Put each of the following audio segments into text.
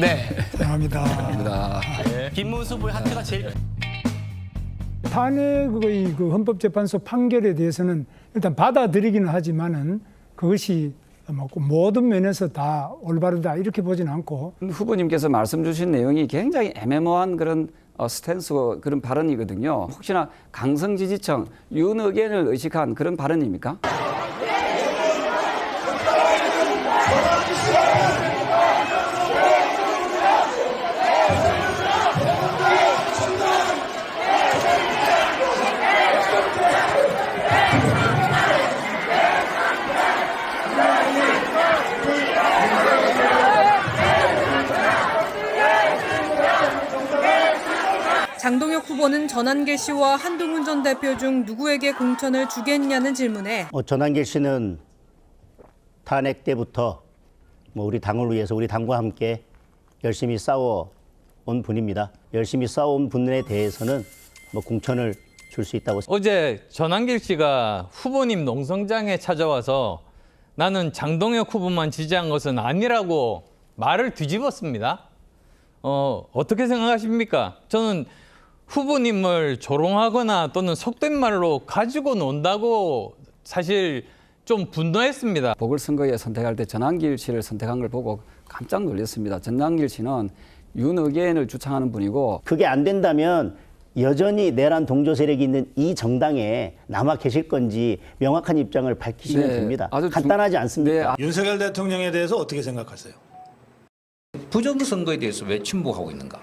네. 사랑합니다. 감사합니다. 김문수 후보의 하트가 제일 탄핵의 그 헌법재판소 판결에 대해서는 일단 받아들이기는 하지만은 그것이 뭐꼭 모든 면에서 다 올바르다 이렇게 보지는 않고 후보님께서 말씀 주신 내용이 굉장히 애매모호한 그런 어, 스탠스 그런 발언이거든요. 혹시나 강성 지지층 윤 의견을 의식한 그런 발언입니까? 장동혁 후보는 전한길 씨와 한동훈 전 대표 중 누구에게 공천을 주겠냐는 질문에 어, 전한길 씨는 탄핵 때부터 뭐 우리 당을 위해서 우리 당과 함께 열심히 싸워 온 분입니다. 열심히 싸워온 분에 대해서는 뭐 공천을 줄 수 있다고 어제 전한길 씨가 후보님 농성장에 찾아와서 나는 장동혁 후보만 지지한 것은 아니라고 말을 뒤집었습니다. 어, 어떻게 생각하십니까? 저는 후보님을 조롱하거나 또는 속된 말로 가지고 논다고 사실 좀 분노했습니다. 보궐선거에 선택할 때 전한길 씨를 선택한 걸 보고 깜짝 놀랐습니다. 전한길 씨는 윤 의견을 주창하는 분이고 그게 안 된다면 여전히 내란 동조 세력이 있는 이 정당에 남아 계실 건지 명확한 입장을 밝히시면 네, 됩니다. 아주 중- 간단하지 않습니까? 네, 아- 윤석열 대통령에 대해서 어떻게 생각하세요? 부정선거에 대해서 왜 침묵하고 있는가?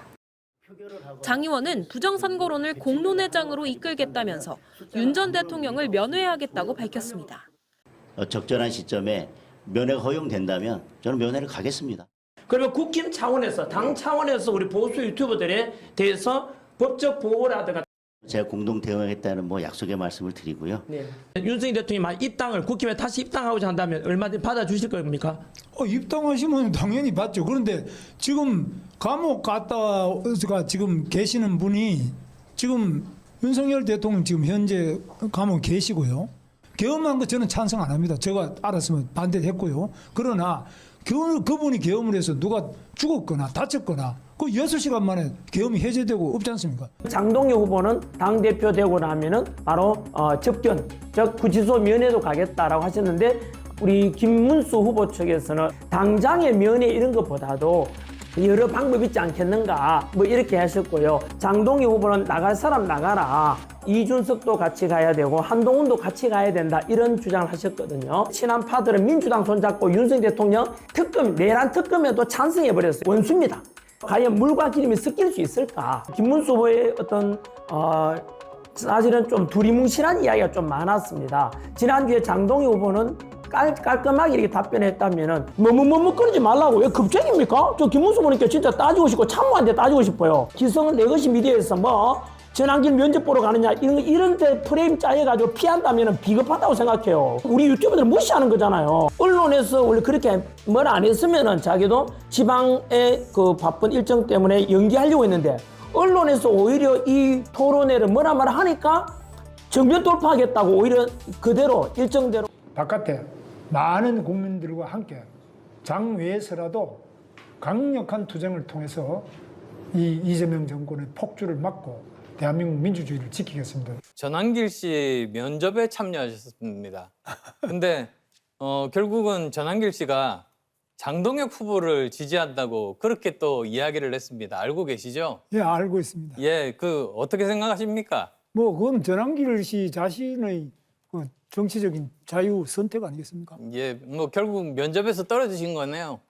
장 의원은 부정선거론을 공론회장으로 이끌겠다면서 윤 전 대통령을 면회하겠다고 밝혔습니다. 어, 적절한 시점에 면회가 허용된다면 저는 면회를 가겠습니다. 그러면 국힘 차원에서 당 차원에서 우리 보수 유튜버들에 대해서 법적 보호라든가 제가 공동 대응하겠다는 뭐 약속의 말씀을 드리고요. 네. 윤석열 대통령이 만 입당을 국힘에 다시 입당하고자 한다면 얼마든지 받아주실 겁니까? 어, 입당하시면 당연히 받죠. 그런데 지금 감옥 갔다가 지금 계시는 분이 지금 윤석열 대통령 지금 현재 감옥 계시고요. 계엄한 거 저는 찬성 안 합니다. 제가 알았으면 반대했고요. 그러나 그, 그분이 계엄을 해서 누가 죽었거나 다쳤거나 그 6시간 만에 계엄이 해제되고 없지 않습니까? 장동혁 후보는 당 대표 되고 나면은 바로 어, 접견, 즉 구치소 면회도 가겠다라고 하셨는데 우리 김문수 후보 측에서는 당장의 면회 이런 것보다도 여러 방법이 있지 않겠는가 뭐 이렇게 하셨고요. 장동혁 후보는 나갈 사람 나가라. 이준석도 같이 가야 되고 한동훈도 같이 가야 된다 이런 주장을 하셨거든요. 친한 파들은 민주당 손잡고 윤석열 대통령 특검 내란 특검에도 찬성해 버렸어요. 원수입니다. 과연 물과 기름이 섞일 수 있을까? 김문수 후보의 어떤 어, 사실은 좀 두리뭉실한 이야기가 좀 많았습니다. 지난주에 장동희 후보는 깔, 깔끔하게 이렇게 답변했다면은 끊지 말라고 왜 급쟁입니까? 저 김문수 후보님께 진짜 따지고 싶고 참모한테 따지고 싶어요. 기성은 내 것이 미디어에서 뭐 전환길 면접 보러 가느냐 이런 이런 데 프레임 짜여가지고 피한다면은 비겁하다고 생각해요. 우리 유튜버들 무시하는 거잖아요. 언론에서 원래 그렇게 뭘 안 했으면은 자기도 지방의 그 바쁜 일정 때문에 연기하려고 했는데 언론에서 오히려 이 토론회를 뭐라 뭐라 하니까 정면 돌파하겠다고 오히려 그대로 일정대로 바깥에 많은 국민들과 함께 장외에서라도 강력한 투쟁을 통해서 이 이재명 정권의 폭주를 막고 대한민국 민주주의를 지키겠습니다. 전한길 씨 면접에 참여하셨습니다. 근데 어, 결국은 전한길 씨가 장동혁 후보를 지지한다고 그렇게 또 이야기를 했습니다. 알고 계시죠? 예, 알고 있습니다. 예, 그 어떻게 생각하십니까? 뭐 그건 전환길 씨 자신의 그 정치적인 자유 선택 아니겠습니까? 예, 뭐 결국 면접에서 떨어지신 거네요.